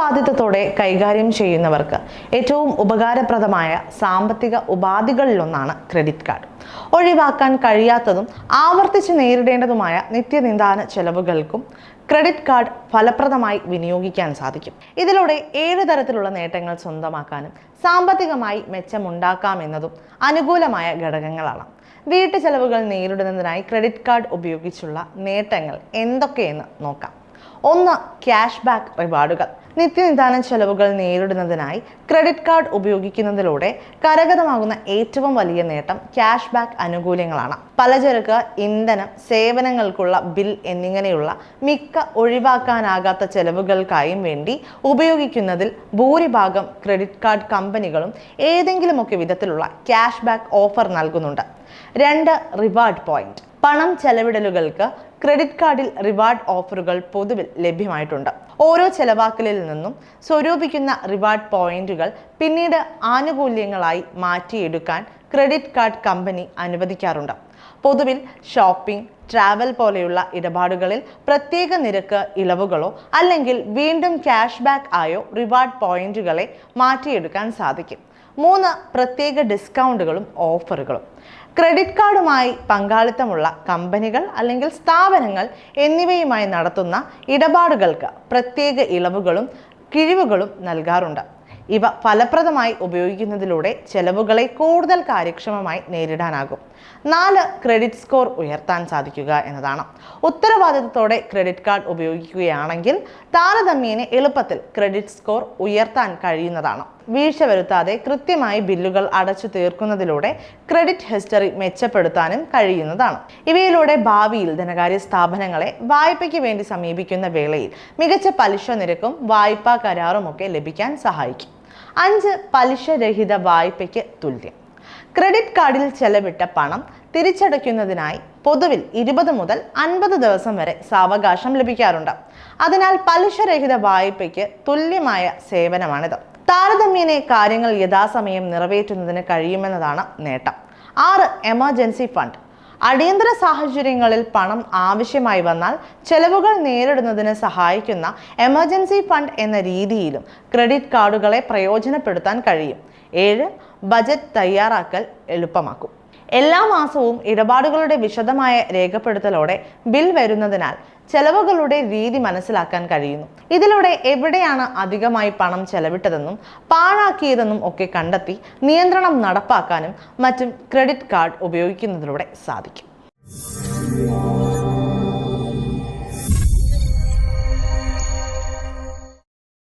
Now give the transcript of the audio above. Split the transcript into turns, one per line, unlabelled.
ഉത്തരവാദിത്തത്തോടെ കൈകാര്യം ചെയ്യുന്നവർക്ക് ഏറ്റവും ഉപകാരപ്രദമായ സാമ്പത്തിക ഉപാധികളിലൊന്നാണ് ക്രെഡിറ്റ് കാർഡ്. ഒഴിവാക്കാൻ കഴിയാത്തതും ആവർത്തിച്ച് നേരിടേണ്ടതുമായ നിത്യനിന്ദാന ചെലവുകൾക്കും ക്രെഡിറ്റ് കാർഡ് ഫലപ്രദമായി വിനിയോഗിക്കാൻ സാധിക്കും. ഇതിലൂടെ ഏഴ് തരത്തിലുള്ള നേട്ടങ്ങൾ സ്വന്തമാക്കാനും സാമ്പത്തികമായി മെച്ചമുണ്ടാക്കാമെന്നതും അനുകൂലമായ ഘടകങ്ങളാണ്. വീട്ടു ചെലവുകൾ നേരിടുന്നതിനായി ക്രെഡിറ്റ് കാർഡ് ഉപയോഗിച്ചുള്ള നേട്ടങ്ങൾ എന്തൊക്കെയെന്ന് നോക്കാം. ഒന്ന് ക്യാഷ് ബാക്ക് റിവാർഡുകൾ. നിത്യനിദാന ചെലവുകൾ നേരിടുന്നതിനായി ക്രെഡിറ്റ് കാർഡ് ഉപയോഗിക്കുന്നതിലൂടെ കരഗതമാകുന്ന ഏറ്റവും വലിയ നേട്ടം ക്യാഷ് ബാക്ക് ആനുകൂല്യങ്ങളാണ്. പലചരക്ക് ഇന്ധനം സേവനങ്ങൾക്കുള്ള ബിൽ എന്നിങ്ങനെയുള്ള മിക്ക ഒഴിവാക്കാനാകാത്ത ചെലവുകൾക്കായും വേണ്ടി ഉപയോഗിക്കുന്നതിൽ ഭൂരിഭാഗം ക്രെഡിറ്റ് കാർഡ് കമ്പനികളും ഏതെങ്കിലുമൊക്കെ വിധത്തിലുള്ള ക്യാഷ് ബാക്ക് ഓഫർ നൽകുന്നുണ്ട്. രണ്ട് റിവാർഡ് പോയിന്റ് പണം ചെലവിടലുകൾക്ക് ക്രെഡിറ്റ് കാർഡിൽ റിവാർഡ് ഓഫറുകൾ പൊതുവിൽ ലഭ്യമായിട്ടുണ്ട്. ഓരോ ചെലവാക്കലിൽ നിന്നും സ്വരൂപിക്കുന്ന റിവാർഡ് പോയിന്റുകൾ പിന്നീട് ആനുകൂല്യങ്ങളായി മാറ്റിയെടുക്കാൻ ക്രെഡിറ്റ് കാർഡ് കമ്പനി അനുവദിക്കാറുണ്ട്. പൊതുവിൽ ഷോപ്പിംഗ് ട്രാവൽ പോലെയുള്ള ഇടപാടുകളിൽ പ്രത്യേക നിരക്ക് ഇളവുകളോ അല്ലെങ്കിൽ വീണ്ടും ക്യാഷ് ബാക്ക് ആയോ റിവാർഡ് പോയിന്റുകളെ മാറ്റിയെടുക്കാൻ സാധിക്കും. മൂന്ന് പ്രത്യേക ഡിസ്കൗണ്ടുകളും ഓഫറുകളും. ക്രെഡിറ്റ് കാർഡുമായി പങ്കാളിത്തമുള്ള കമ്പനികൾ അല്ലെങ്കിൽ സ്ഥാപനങ്ങൾ എന്നിവയുമായി നടത്തുന്ന ഇടപാടുകൾക്ക് പ്രത്യേക ഇളവുകളും കിഴിവുകളും നൽകാറുണ്ട്. ഇവ ഫലപ്രദമായി ഉപയോഗിക്കുന്നതിലൂടെ ചെലവുകളെ കൂടുതൽ കാര്യക്ഷമമായി നേരിടാനാകും. നാല് ക്രെഡിറ്റ് സ്കോർ ഉയർത്താൻ സാധിക്കുക എന്നതാണ്. ഉത്തരവാദിത്തത്തോടെ ക്രെഡിറ്റ് കാർഡ് ഉപയോഗിക്കുകയാണെങ്കിൽ താരതമ്യേന എളുപ്പത്തിൽ ക്രെഡിറ്റ് സ്കോർ ഉയർത്താൻ കഴിയുന്നതാണ്. വീഴ്ച വരുത്താതെ കൃത്യമായി ബില്ലുകൾ അടച്ചു തീർക്കുന്നതിലൂടെ ക്രെഡിറ്റ് ഹിസ്റ്ററി മെച്ചപ്പെടുത്താനും കഴിയുന്നതാണ്. ഇവയിലൂടെ ഭാവിയിൽ ധനകാര്യ സ്ഥാപനങ്ങളെ വായ്പയ്ക്ക് വേണ്ടി സമീപിക്കുന്ന വേളയിൽ മികച്ച പലിശ നിരക്കും വായ്പാ കരാറുമൊക്കെ ലഭിക്കാൻ സഹായിക്കും. അഞ്ച് പലിശരഹിത വായ്പയ്ക്ക് തുല്യം. ക്രെഡിറ്റ് കാർഡിൽ ചെലവിട്ട പണം തിരിച്ചടയ്ക്കുന്നതിനായി പൊതുവിൽ ഇരുപത് മുതൽ അൻപത് ദിവസം വരെ സാവകാശം ലഭിക്കാറുണ്ട്. അതിനാൽ പലിശരഹിത വായ്പയ്ക്ക് തുല്യമായ സേവനമാണിത്. താരതമ്യേന കാര്യങ്ങൾ യഥാസമയം നിറവേറ്റുന്നതിന് കഴിയുമെന്നതാണ് നേട്ടം. ആറ് എമർജൻസി ഫണ്ട്. അടിയന്തര സാഹചര്യങ്ങളിൽ പണം ആവശ്യമായി വന്നാൽ ചെലവുകൾ നേരിടുന്നതിന് സഹായിക്കുന്ന എമർജൻസി ഫണ്ട് എന്ന രീതിയിലും ക്രെഡിറ്റ് കാർഡുകളെ പ്രയോജനപ്പെടുത്താൻ കഴിയും. ഏഴ് ബജറ്റ് തയ്യാറാക്കൽ എളുപ്പമാക്കും. എല്ലാ മാസവും ഇടപാടുകളുടെ വിശദമായ രേഖപ്പെടുത്തലോടെ ബിൽ വരുന്നതിനാൽ ചെലവുകളുടെ രീതി മനസ്സിലാക്കാൻ കഴിയുന്നു. ഇതിലൂടെ എവിടെയാണ് അധികമായി പണം ചെലവിട്ടതെന്നും പാഴാക്കിയതെന്നും ഒക്കെ കണ്ടെത്തി നിയന്ത്രണം നടപ്പാക്കാനും മറ്റും ക്രെഡിറ്റ് കാർഡ് ഉപയോഗിക്കുന്നതിലൂടെ സാധിക്കും.